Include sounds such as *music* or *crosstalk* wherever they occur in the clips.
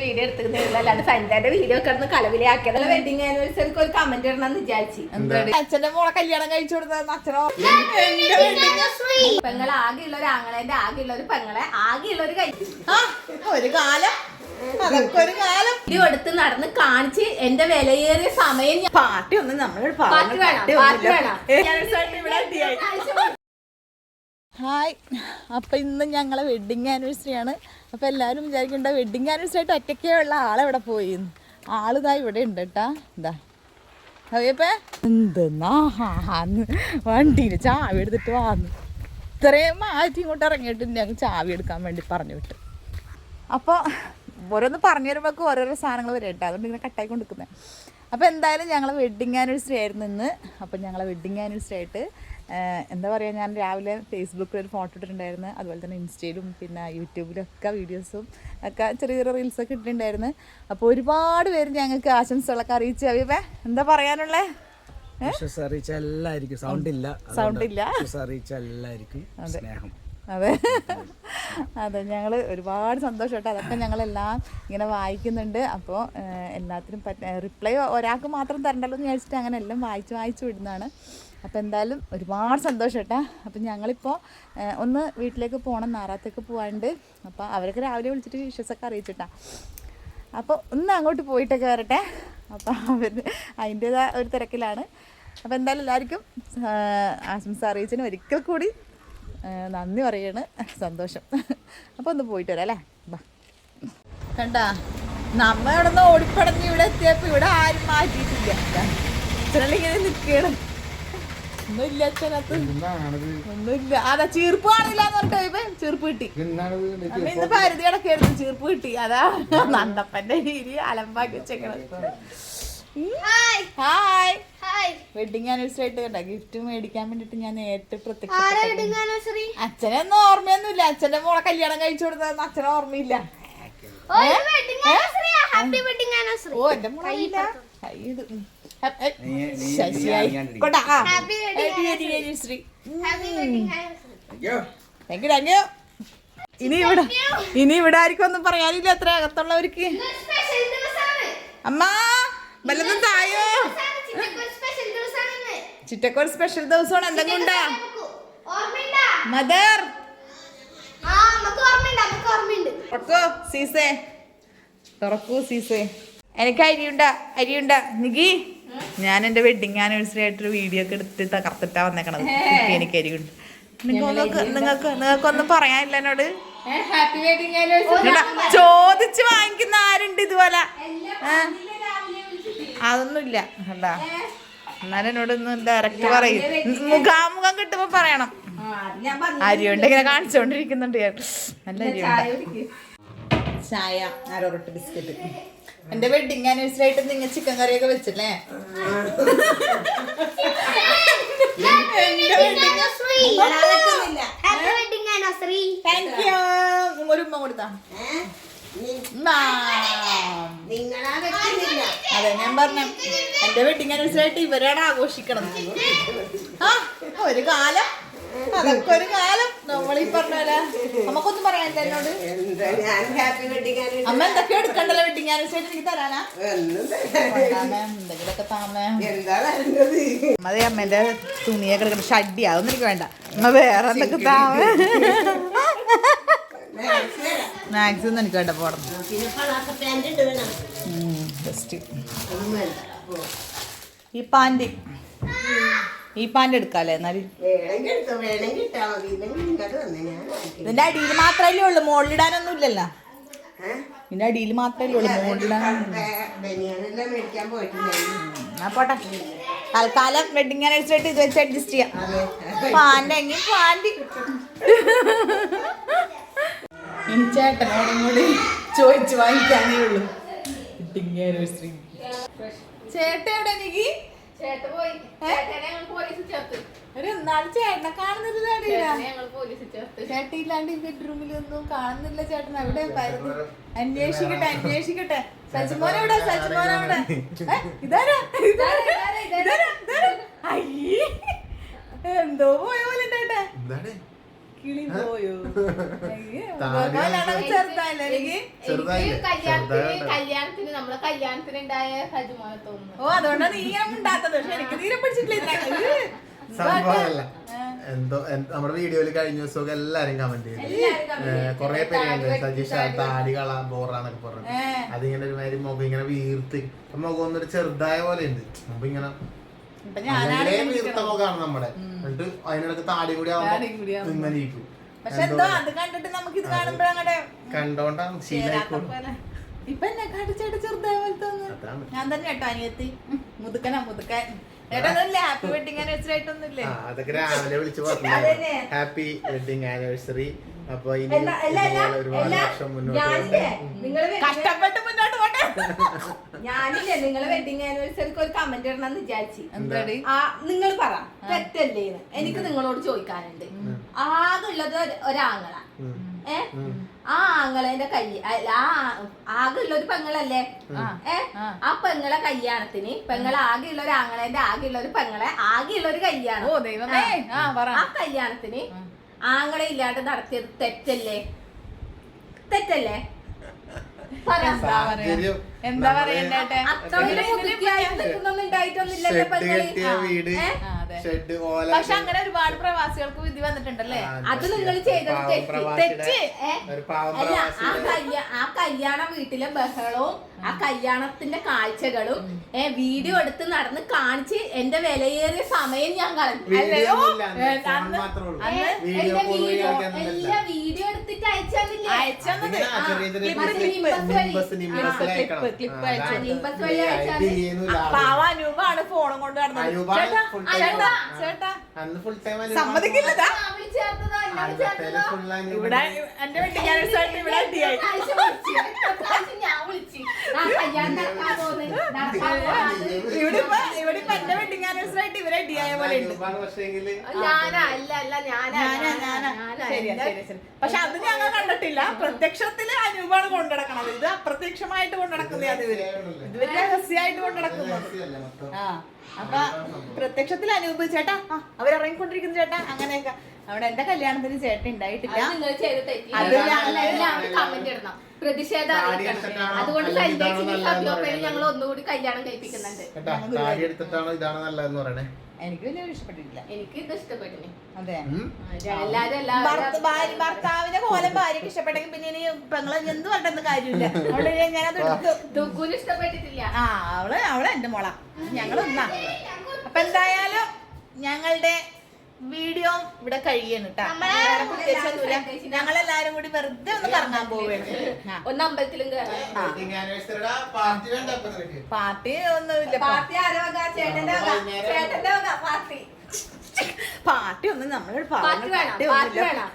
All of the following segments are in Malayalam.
വീഡിയോ എടുത്തിരുന്നില്ല അല്ലാണ്ട് സഞ്ജയുടെ വീഡിയോ കിടന്ന് കലവിലാക്കിയത് വെഡിങ് ആനിവേഴ്സറിക്ക് ഒരു കമന്റ് ഇടണമെന്ന് വിചാരിച്ചു. അച്ഛന്റെ മോളെ കല്യാണം കഴിച്ചു കൊടുത്ത അച്ഛനോ? പെങ്ങളെ ആകെയുള്ള ഒരു ആങ്ങളെന്റെ ആകെയുള്ള ഒരു പെങ്ങളെ ആകെയുള്ള ഒരു കൈ ഒരു കാലം. അതൊക്കെ ഒരു കാലം. വീഡിയോ എടുത്ത് നടന്ന് കാണിച്ച് എന്റെ വിലയേറിയ സമയം ഞാൻ പാട്ടി ഒന്നും നമ്മൾ പാട്ട് വേണം പാട്ട് വേണം. ഹായ്. അപ്പോൾ ഇന്ന് ഞങ്ങളെ വെഡിങ് ആനിവേഴ്സറി ആണ്. അപ്പോൾ എല്ലാവരും വിചാരിക്കേണ്ട വെഡിങ് ആനിവേഴ്സറി ആയിട്ട് ഒറ്റയ്ക്കേ ഉള്ള ആളെവിടെ പോയി? ആളിതാ ഇവിടെ ഉണ്ട് കേട്ടാ ഇതാ അയ്യപ്പേ എന്തെന്നാ വണ്ടിയിൽ ചാവി എടുത്തിട്ട് വാന്ന്. ഇത്രയും മാറ്റി ഇങ്ങോട്ട് ഇറങ്ങിയിട്ട് ഞങ്ങൾ ചാവി എടുക്കാൻ വേണ്ടി പറഞ്ഞു വിട്ടു. അപ്പോൾ ഓരോന്ന് പറഞ്ഞു തരുമ്പോൾ ഓരോരോ സാധനങ്ങൾ വരും കേട്ടോ അതുകൊണ്ട് ഇങ്ങനെ കട്ടായി കൊടുക്കുന്നത് അപ്പോൾ എന്തായാലും ഞങ്ങൾ വെഡ്ഡിങ് ആനിവേഴ്സറി ആയിരുന്നു ഇന്ന്. അപ്പോൾ ഞങ്ങളെ വെഡ്ഡിങ് ആനിവേഴ്സറി ആയിട്ട് എന്താ പറയുക ഞാൻ രാവിലെ ഫേസ്ബുക്കിൽ ഒരു ഫോട്ടോ ഇട്ടിട്ടുണ്ടായിരുന്നു. അതുപോലെ തന്നെ ഇൻസ്റ്റയിലും പിന്നെ യൂട്യൂബിലൊക്കെ വീഡിയോസും ഒക്കെ ചെറിയ ചെറിയ റീൽസൊക്കെ ഇട്ടിട്ടുണ്ടായിരുന്നു. അപ്പോൾ ഒരുപാട് പേര് ഞങ്ങൾക്ക് ആശംസകളൊക്കെ അറിയിച്ചു. അവയവേ എന്താ പറയാനുള്ളേ? അറിയിച്ച എല്ലാവർക്കും സൗണ്ട് ഇല്ല. സൗണ്ട് ഇല്ല. അറിയിച്ച സ്നേഹം. അതെ. അതെ ഞങ്ങൾ ഒരുപാട് സന്തോഷമായിട്ട് അതൊക്കെ ഞങ്ങളെല്ലാം ഇങ്ങനെ വായിക്കുന്നുണ്ട്. അപ്പോൾ എല്ലാത്തിനും പറ്റ റിപ്ലൈ ഒരാൾക്ക് മാത്രം തരണ്ടല്ലോ എന്ന് വിചാരിച്ചിട്ട് അങ്ങനെ എല്ലാം വായിച്ച് വായിച്ച് വിടുന്നതാണ്. അപ്പോൾ എന്തായാലും ഒരുപാട് സന്തോഷം കേട്ടോ അപ്പം ഞങ്ങളിപ്പോൾ ഒന്ന് വീട്ടിലേക്ക് പോകണം നാറാത്തേക്ക് പോകാണ്ട് അപ്പോൾ അവരൊക്കെ രാവിലെ വിളിച്ചിട്ട് വിശ്വസൊക്കെ അറിയിച്ചിട്ടാ. അപ്പോൾ ഒന്ന് അങ്ങോട്ട് പോയിട്ടൊക്കെ വരട്ടെ. അപ്പോൾ അവർ അതിന്റേതായ ഒരു തിരക്കിലാണ്. അപ്പോൾ എന്തായാലും എല്ലാവർക്കും ആശംസ അറിയിച്ചതിന് ഒരിക്കൽ കൂടി നന്ദി പറയാണ്. സന്തോഷം. അപ്പോൾ ഒന്ന് പോയിട്ട് വരാം അല്ലേ? ബാ കണ്ടാ നമ്മ ഇവിടെ നിന്ന് ഓടിപ്പടഞ്ഞ് ഇവിടെ എത്തിയപ്പോൾ ഇവിടെ ആരും മാറ്റിയിട്ടില്ല. അച്ഛനെല്ലാം ഇങ്ങനെ നിൽക്കുകയാണ് ഒന്നുമില്ല അച്ഛനകത്ത് ഒന്നുമില്ല. അതാ ചീർപ്പ് കാണില്ല എന്ന് പറഞ്ഞിട്ട് ചീർപ്പ് കിട്ടി. ഇന്ന് പരിധി കിടക്കായിരുന്നു ചീർപ്പ് കിട്ടി. അതാ നന്ദപ്പന്റെ രീതി അലമ്പാക്കി വെച്ചേക്കണത്. ഹായ് വെഡിങ് ആനിവേഴ്സറി ആയിട്ട് കണ്ട? ഗിഫ്റ്റ് മേടിക്കാൻ വേണ്ടിട്ട് ഞാൻ നേരിട്ട് പ്രത്യക്ഷപ്പെട്ടു. അച്ഛനൊന്നും ഓർമ്മയൊന്നും ഓർമ്മയൊന്നുമില്ല. അച്ഛന്റെ മോളെ കല്യാണം കഴിച്ചു കൊടുത്തതെന്ന് അച്ഛനെ ഓർമ്മയില്ല. ഓ എന്റെ മോളെ ഇവിടെ ഇനി ഇവിടെ ആർക്കും ഒന്നും പറയാനില്ല. അത്ര അകത്തുള്ളവർക്ക്. അമ്മ. വല്ലതും തായോ? ചിറ്റക്കൊരു സ്പെഷ്യൽ ദിവസമാണ്. എന്തെങ്കിലും ഉണ്ടാ? മദർ തുറക്കൂ സീസേ? തുറക്കൂ സീസേ. എനിക്ക് അരിയുണ്ട അരിയുണ്ട. നികി ഞാൻ എന്റെ വെഡിങ് ആനിവേഴ്സറി ആയിട്ടൊരു വീഡിയോ ഒക്കെ എടുത്ത് തകർത്തിട്ടാ വന്നേക്കണത്. എനിക്ക് അരിയുണ്ട്. നിങ്ങൾക്ക് നിങ്ങൾക്ക് നിങ്ങൾക്കൊന്നും പറയാനില്ല എന്നോട്. ചോദിച്ചു വാങ്ങിക്കുന്ന ആരുണ്ട് ഇതുപോലെ? അതൊന്നുമില്ല കണ്ടാ എന്നാലും എന്നോട് ഒന്ന് ഡയറക്റ്റ് പറയും മുഖാമുഖം കിട്ടുമ്പോ പറയണം ഞാൻ പറഞ്ഞു അരിയുണ്ട് ഇങ്ങനെ കാണിച്ചുകൊണ്ടിരിക്കുന്നുണ്ട് നല്ല അരിയുണ്ട് ചായ ആരോട്ട് ബിസ്ക്കറ്റ് എന്റെ വെഡിങ് ആനിവേഴ്സറി ആയിട്ട് നിങ്ങൾ ചിക്കൻ കറിയൊക്കെ വെച്ചില്ലേ ഒരു ഉമ്മ കൊടുത്താ അതെ ഞാൻ പറഞ്ഞ എന്റെ വെഡിങ് അനുസരിച്ചായിട്ട് ഇവരാണ് ആഘോഷിക്കണം ആ ഒരു കാലം. അതൊക്കെ ഒരു കാലം. നമ്മളീ പറഞ്ഞ പോലെ നമുക്കൊന്നും പറയാൻ എന്നോട്. അമ്മ എന്തൊക്കെയോ എടുക്കണ്ടല്ലോ വെഡിങ് ആനിവേഴ്സറി എനിക്ക് തരാനാ? എന്തെങ്കിലുമൊക്കെ താമേ അമ്മ അമ്മേന്റെ തുണിയൊക്കെ എടുക്കണം. ഷഡ്ഡിയാ അതൊന്നും എനിക്ക് വേണ്ട. അമ്മ വേറെ എന്തൊക്കെ താമേ മാക്സിമം എനിക്ക് വേണ്ട പോകണം ഈ പാന്റ്. ഈ പാന്റ് എടുക്കാല്ലേ എന്നാൽ? ഇതിന്റെ അടിയിൽ മാത്രമല്ലേ ഉള്ളു മുകളിലിടാനൊന്നും ഇല്ലല്ലോ. ഇതിന്റെ അടിയിൽ മാത്രമല്ലേ ഉള്ളു മുകളിലിടാനൊന്നും പോട്ടെ. തൽക്കാലം വെഡിങ് ആനിവേഴ്സറി ഇത് വെച്ച് അഡ്ജസ്റ്റ് ചെയ്യാം. പാന്റ് എങ്കിൽ പാന്റ്. ഇനി ചേട്ടനോടും കൂടി ചോദിച്ചു വാങ്ങിക്കാനേ ഉള്ളൂ. വെഡിങ് ആനിവേഴ്സറി ചേട്ടൻ എവിടെ എനിക്ക് ചേട്ടനെ കാണുന്നില്ല ചേട്ടയില്ലാണ്ട് ഈ ബെഡ്റൂമിലൊന്നും കാണുന്നില്ല ചേട്ടൻ അവിടെ അന്വേഷിക്കട്ടെ അന്വേഷിക്കട്ടെ. സജിമോൻ എവിടെ? സജിമോൻ എവിടെ? ഇതാരാ? ഇതാരാ? ഇതാരാ? ഇതാരാ? അയ്യേ. എന്തോ പോയ പോലെ ചേട്ടാ കിളി പോയോ? കല്യാണത്തിന്. കല്യാണത്തിന് നമ്മളെ കല്യാണത്തിന് ഉണ്ടായ സജുമാനെ തോന്നുന്നു. ഓ അതുകൊണ്ടാണ് നീ ഇങ്ങനെ ഉണ്ടാക്കുന്നത് പക്ഷെ എനിക്ക് തീരെ പിടിച്ചിട്ടില്ല. സംഭവമല്ല എന്തോ നമ്മുടെ വീഡിയോയിൽ കഴിഞ്ഞ ദിവസമൊക്കെ എല്ലാരും കമന്റ് ചെയ്തു. കൊറേ പേരുണ്ട്. സജീഷ് സജീഷ വെട്ടിട്ടാടി താടി കളാൻ ബോറാന്നൊക്കെ പറഞ്ഞു അതിങ്ങനെ അതിങ്ങനെ ഒരുമാതിരി മുഖം ഇങ്ങനെ വീർത്ത്. മുഖം ഒന്നൊരു ചെറുതായ പോലെ ഉണ്ട് മുമ്പ് ഇങ്ങനെ നമ്മുടെ എന്നിട്ട് അതിനിടക്ക് താടി കൂടി ആവുമ്പോ കണ്ടോണ്ടാണ് ശീലായിക്കോളും. ഇപ്പൊ എന്നെ ചെറുതായ പോലെ തോന്നുന്നു ഞാൻ തന്നെ കേട്ടോ അനിയത്തി. മുതുക്കനാ മുതുക്കൻ. ഏട്ടാ ഹാപ്പി വെഡിങ് ആനിവേഴ്സറി ആയിട്ടൊന്നുമില്ലേ? ആ, അതൊക്കെ രാവിലെ വിളിച്ചു പറഞ്ഞു അതന്നെ. Happy wedding anniversary. അപ്പൊ ഇനി ഒരുപാട് വർഷം മുന്നോട്ട് കഷ്ടപ്പെട്ട് ഞാനില്ലേ നിങ്ങളെ വെഡിങ് ആനിവേഴ്സറിക്ക് ഒരു കമന്റ് ഇടണം എന്ന് വിചാരിച്ചു. എന്താടി ആ നിങ്ങൾ പറ തെറ്റല്ലേന്ന് എനിക്ക് നിങ്ങളോട് ചോദിക്കാനുണ്ട്. ആകെ ഉള്ളത് ഒരു- ഒരാങ്ങള. ഏ? ആ ആങ്ങളെന്റെ കൈ ആകെയുള്ള ആ ആകെ ഉള്ള ഒരു പെങ്ങളല്ലേ ഏ? ആ. പെങ്ങളെ കല്യാണത്തിന് പെങ്ങളെ ആകെ ഉള്ള ഒരു ആങ്ങളെന്റെ ആകെ ഉള്ള ഒരു പെങ്ങളെ ആകെ ഉള്ള ഒരു കല്യാണം. ആ. കല്യാണത്തിന് ആങ്ങളെ ഇല്ലാണ്ട് നടത്തിയത് തെറ്റല്ലേ? തെറ്റല്ലേ? സാഹചര്യം എന്താ വീട്. ഷെഡ് ഓല പക്ഷെ അങ്ങനെ ഒരുപാട് പ്രവാസികൾക്ക് വിധി വന്നിട്ടുണ്ടല്ലേ? അത് നിങ്ങൾ ചെയ്തത് തെറ്റ്. അല്ല ആ കല്യാ ആ കല്യാണ വീട്ടിലെ ബഹളവും ആ കല്യാണത്തിന്റെ കാഴ്ചകളും ഏ വീഡിയോ എടുത്ത് നടന്ന് കാണിച്ച് എന്റെ വിലയേറിയ സമയം ഞാൻ കളഞ്ഞു. അന്ന് മാത്രമേ വീഡിയോ വീഡിയോ എടുത്തിട്ട് അയച്ചതില്ലേ അയച്ചത് ഇങ്ങനെ ആ ചെറിയ ചെറിയ clip, clip, clip, nimbus, nimbus ആ, അയക്കണം. ആ, അയച്ചു. അതാണ്. വഴി ഈ. പാവ അനൂപാണ് ഫോണും കൊണ്ട് നടന്നത് അനൂപാണ് ചേട്ടാ full time ചേട്ടാ ആ. ചേട്ടാ അന്ന് ഫുൾ ടൈം സമ്മതിക്കില്ലതാ ഞാൻ വിളിച്ചേർത്തതോ, എന്നെ വിളിച്ചേർത്തതോ? ഇവിടെ എന്റെ വെഡിങ് ആനിവേഴ്സറി ഇവിടെ പ്രാവശ്യം വിളിച്ച്, എത്ര പ്രാവശ്യം ഞാൻ വിളിച്ച്. ഇവിടെ ഇപ്പൊ ഇവിടെ ഇപ്പൊ എന്റെ വെഡിങ് പോലെ ഉണ്ട്. ഞാനാ അല്ല അല്ല ഞാനാ ഞാനാ. ശരി ശരി പക്ഷെ അത് ഞങ്ങൾ കണ്ടിട്ടില്ല. പ്രത്യക്ഷത്തിൽ അനൂപാണ് കൊണ്ടുനടക്കണത് ഇത് അപ്രത്യക്ഷമായിട്ട് കൊണ്ടുനടക്കുന്നതാണ് ഇവർ. ഇതുവരെ രഹസ്യമായിട്ട് കൊണ്ടുനടക്കുന്നത്. ആ അപ്പൊ പ്രത്യക്ഷത്തിൽ അനൂപ് ചേട്ടാ ആ, അവരിറങ്ങിക്കൊണ്ടിരിക്കുന്നു ചേട്ടാ അങ്ങനെയൊക്കെ. അവിടെ എന്റെ കല്യാണത്തിന് ചേട്ടൻ ഉണ്ടായിട്ടില്ല. അത് ഇടണം. പ്രതിഷേധം അതുകൊണ്ട് ഇതാണോ നല്ലതെന്ന്? ഞങ്ങൾ ഒന്നുകൂടി കല്യാണം കഴിപ്പിക്കുന്നുണ്ട്. കേട്ടാ താടി എടുത്തിട്ടാണോ ഇതാണ് നല്ലതെന്ന് പറയണേ? എനിക്ക് വലിയ ഇഷ്ടപ്പെട്ടിട്ടില്ല. എനിക്ക് ഇത് ഇഷ്ടപ്പെട്ടു അതെ. ഉം? എല്ലാരും ഭർത്ത- ഭാര്യ- ഭർത്താവിന്റെ കോലം ഭാര്യക്ക് ഇഷ്ടപ്പെട്ടെങ്കിൽ പിന്നെ ഇനി പെങ്ങളെ എന്ത് പറഞ്ഞെന്ന് കാര്യമില്ല. അവൾ ഞാനത് എടുത്തു. ദുഃഖുന് ഇഷ്ടപ്പെട്ടിട്ടില്ല. ആ അവൾ അവൾ എന്റെ മോള. ഞങ്ങൾ ഒന്നാ അപ്പൊ എന്തായാലും ഞങ്ങളുടെ വീഡിയോ ഇവിടെ കഴിയാണ് കേട്ടോ ഞങ്ങളെല്ലാരും കൂടി വെറുതെ ഒന്ന് കറങ്ങാൻ പോവുകയാണ്. ഒന്ന് അമ്പലത്തിലും പാർട്ടി ഒന്നുമില്ല പാർട്ടി ഒന്നും നമ്മളൊരു പാർട്ടി വേണം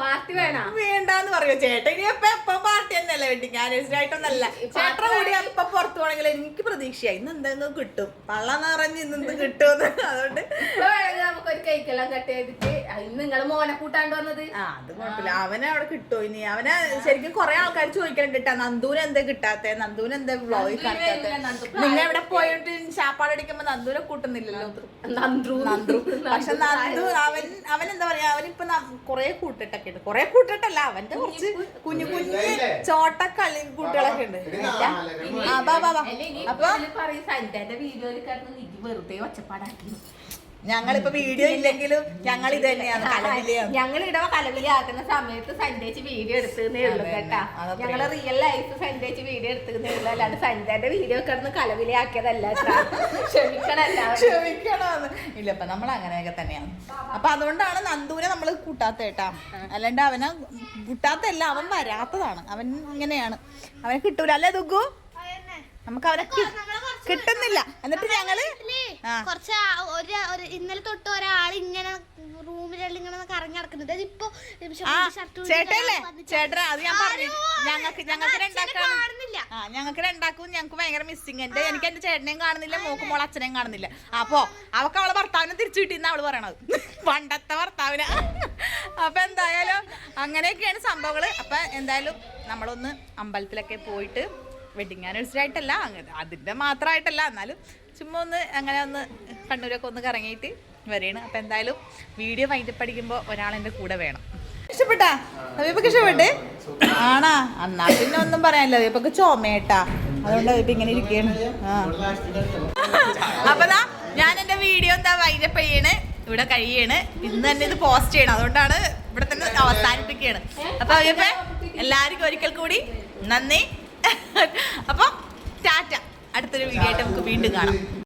പാർട്ടി വേണം? വേണ്ടാന്ന് പറയോ. ചേട്ടൻ ഇനി എപ്പ എപ്പ പാർട്ടി തന്നെയല്ലേ വെഡിങ് ആനിവേഴ്സറി ആയിട്ടൊന്നല്ല ചേട്ടൻ കൂടി എപ്പ പുറത്തു പോകണമെങ്കിൽ എനിക്ക് പ്രതീക്ഷയായി ഇന്ന് എന്തെങ്കിലും കിട്ടും. പള്ള നിറഞ്ഞ് ഇന്ന് എന്ത് കിട്ടുമെന്ന്. അതുകൊണ്ട് നമുക്ക് ഒരു കൈക്കെല്ലാം കട്ട് ചെയ്തിട്ട്. ഇന്ന് നിങ്ങൾ മോനെ കൂട്ടാണ്ട് വന്നത്. ആ അത് കുഴപ്പമില്ല. അവനെ അവിടെ കിട്ടുമോ ഇനി. അവനെ ശരിക്കും കുറെ ആൾക്കാർ ചോദിക്കണം കിട്ടാ നന്ദൂന് എന്താ കിട്ടാത്തെ? നന്ദൂന് എന്താ നന്ദൂന് കാണിക്കാത്തെ? നിങ്ങൾ എവിടെ പോയിട്ട് ചാപ്പാട് അടിക്കുമ്പോ നന്ദൂനെ കൂട്ടുന്നില്ലല്ലോ? നന്ദു. നന്ദു. പക്ഷെ നന്ദു. അവൻ അവൻ എന്താ പറയാ? അവനിപ്പൊ കൊറേ കൂട്ടിട്ടൊക്കെ ഉണ്ട്. കൊറേ കൂട്ടിട്ടല്ല അവന്റെ കുറച്ച് കുഞ്ഞു കുഞ്ഞു ചോട്ട കളി കൂട്ടുകളൊക്കെ ഉണ്ട്. ആ ബാ ബാ ബാ. അല്ലെങ്കിൽ അപ്പൊ വെറുതെ ഒച്ചപ്പാടാക്കി. ഞങ്ങളിപ്പോ വീഡിയോ ഇല്ലെങ്കിലും ഞങ്ങൾ ഇത് തന്നെയാണ് കലവിലയാണ് ഞങ്ങൾ ഇടവ കലവില ആക്കുന്ന സമയത്ത് സന്ധ്യച്ച് വീഡിയോ എടുത്തേ ഉള്ളൂ കേട്ടാ. ഞങ്ങൾ ഞങ്ങൾ റിയൽ ലൈഫ് സന്ധ്യച്ച് വീഡിയോ എടുത്തേ ഉള്ളൂ. അല്ലാണ്ട് സന്ധ്യന്റെ വീഡിയോ കിടന്ന് കലവില ആക്കിയതല്ല ക്ഷമിക്കണല്ല ക്ഷമിക്കണം ഇല്ല നമ്മൾ അങ്ങനെയൊക്കെ തന്നെയാണ്. അപ്പൊ അതുകൊണ്ടാണ് നന്ദൂരെ നമ്മൾ കൂട്ടാത്ത കേട്ടാ. അല്ലാണ്ട് അവനെ കൂട്ടാത്തല്ല അവൻ വരാത്തതാണ്. അവൻ ഇങ്ങനെയാണ്. അവനെ കിട്ടൂല. അല്ലേ ദുഗു നമുക്ക് അവരെ കിട്ടുന്നില്ല. എന്നിട്ട് ഞങ്ങൾ കുറച്ച് ഒരു ഇന്നലെ തൊട്ട് ഒരാൾ ഇങ്ങനെ റൂമിലെല്ലാം ഇങ്ങനെ കറങ്ങി നടക്കുന്നുണ്ട്. അതിപ്പോ ചേട്ടല്ലേ ചേട്ടാ അത് ഞാൻ പറഞ്ഞു. ഞങ്ങൾക്ക് ഞങ്ങൾക്ക് രണ്ടാക്കാണ് കാണുന്നില്ല. ആ ഞങ്ങൾക്ക് രണ്ടാക്കും ഞങ്ങൾക്ക് ഭയങ്കര മിസ്സിങ് ഉണ്ട്. എനിക്ക് എന്റെ ചേട്ടനെയും കാണുന്നില്ല മോക്കും മോളെ അച്ഛനെയും കാണുന്നില്ല. അപ്പോ അവക്ക് അവളെ ഭർത്താവിനെ തിരിച്ചു കിട്ടിയെന്ന് അവൾ പറയണത്. *laughs* പണ്ടത്തെ ഭർത്താവിനെ. *laughs* അപ്പൊ എന്തായാലും അങ്ങനെയൊക്കെയാണ് സംഭവങ്ങൾ. അപ്പൊ എന്തായാലും നമ്മളൊന്ന് അമ്പലത്തിലൊക്കെ പോയിട്ട് വെഡിങ് ആനിവേഴ്സറി ആയിട്ടല്ല അതിന്റെ മാത്രമായിട്ടല്ല എന്നാലും ചുമ്മാ ഒന്ന് അങ്ങനെ ഒന്ന് കണ്ണൂരൊക്കെ ഒന്ന് കറങ്ങിയിട്ട് വരെയാണ് അപ്പം എന്തായാലും വീഡിയോ വൈകിട്ട് പഠിക്കുമ്പോൾ ഒരാൾ എന്റെ കൂടെ വേണം. ഇഷ്ടപ്പെട്ടാ? അവയപ്പൊക്കെ ഇഷ്ടപ്പെട്ടേ? ആണാ? എന്നാ പിന്നെ ഒന്നും പറയാനില്ല. അവിയപ്പൊക്കെ ചുമയേട്ടാ അതുകൊണ്ട് അവിയപ്പ ഇങ്ങനെ ഇരിക്കുകയാണ്. ആ. അപ്പൊ ഞാൻ എന്റെ വീഡിയോ എന്താ വൈകിട്ട് ചെയ്യണ്? ഇവിടെ കഴിയാണ്. ഇന്ന് തന്നെ ഇത് പോസ്റ്റ് ചെയ്യണം. അതുകൊണ്ടാണ് ഇവിടെ തന്നെ അവസാനിപ്പിക്കുകയാണ്. അപ്പൊ അവിയപ്പ എല്ലാവർക്കും ഒരിക്കൽ കൂടി നന്ദി. *laughs* അപ്പൊ ടാറ്റ. അടുത്തൊരു വീഡിയോ ആയിട്ട് നമുക്ക് വീണ്ടും കാണാം.